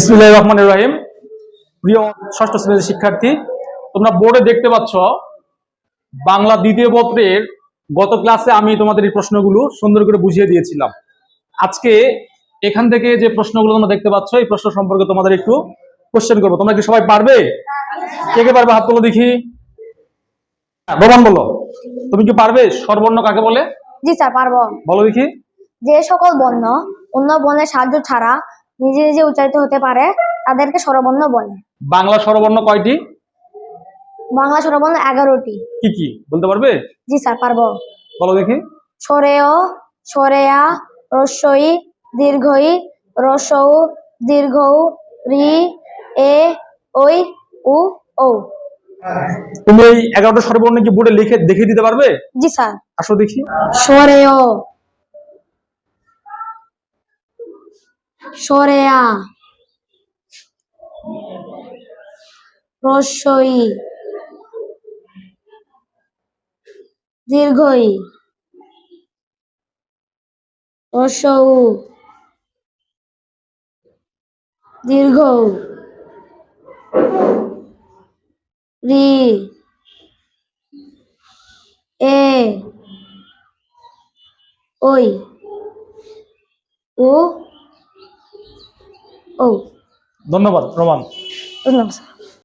ইসমিল্লাহ রহমান রহিম। প্রিয় ষষ্ঠ শ্রেণির শিক্ষার্থী তোমরা বোর্ডে দেখতে পাচ্ছ বাংলা দ্বিতীয় পত্রের গত ক্লাসে আমি তোমাদের এই প্রশ্নগুলো সুন্দর করে বুঝিয়ে দিয়েছিলাম। আজকে এখান থেকে যে প্রশ্নগুলো তোমরা দেখতে পাচ্ছ এই প্রশ্ন সম্পর্কে তোমাদের একটু কোশ্চেন করব। তোমরা কি সবাই পারবে? কে কে পারবে হাত তোলো দেখি। হ্যাঁ, রোমান বলো। তুমি কি পারবে? স্বরবর্ণ কাকে বলে? জি স্যার পারব। বলো দেখি। যে সকল বর্ণ অন্য বর্ণের সাহায্য ছাড়া নিজে নিজে উচ্চারিত হতে পারে তাদেরকে স্বরবর্ণ বলে। বাংলা স্বরবর্ণ কয়টি? বাংলা স্বরবর্ণ এগারোটি। কি কি? বলতে পারবে? জি স্যার পারব। বলো দেখি। সরেয় সরেয়া রস্যই দীর্ঘই রসৌ দীর্ঘ রি এ ওই উ ও তুমি এই এগারোটা স্বরবর্ণ কি বোর্ডে লিখে দেখিয়ে দিতে পারবে? জি স্যার। আসো দেখি। সরেয়। সরেয়া। রস্যই দীর্ঘই। রসৌ দীর্ঘ রি। এ। ওই। ও। ও। ধন্যবাদ রোমান। ধন্যবাদ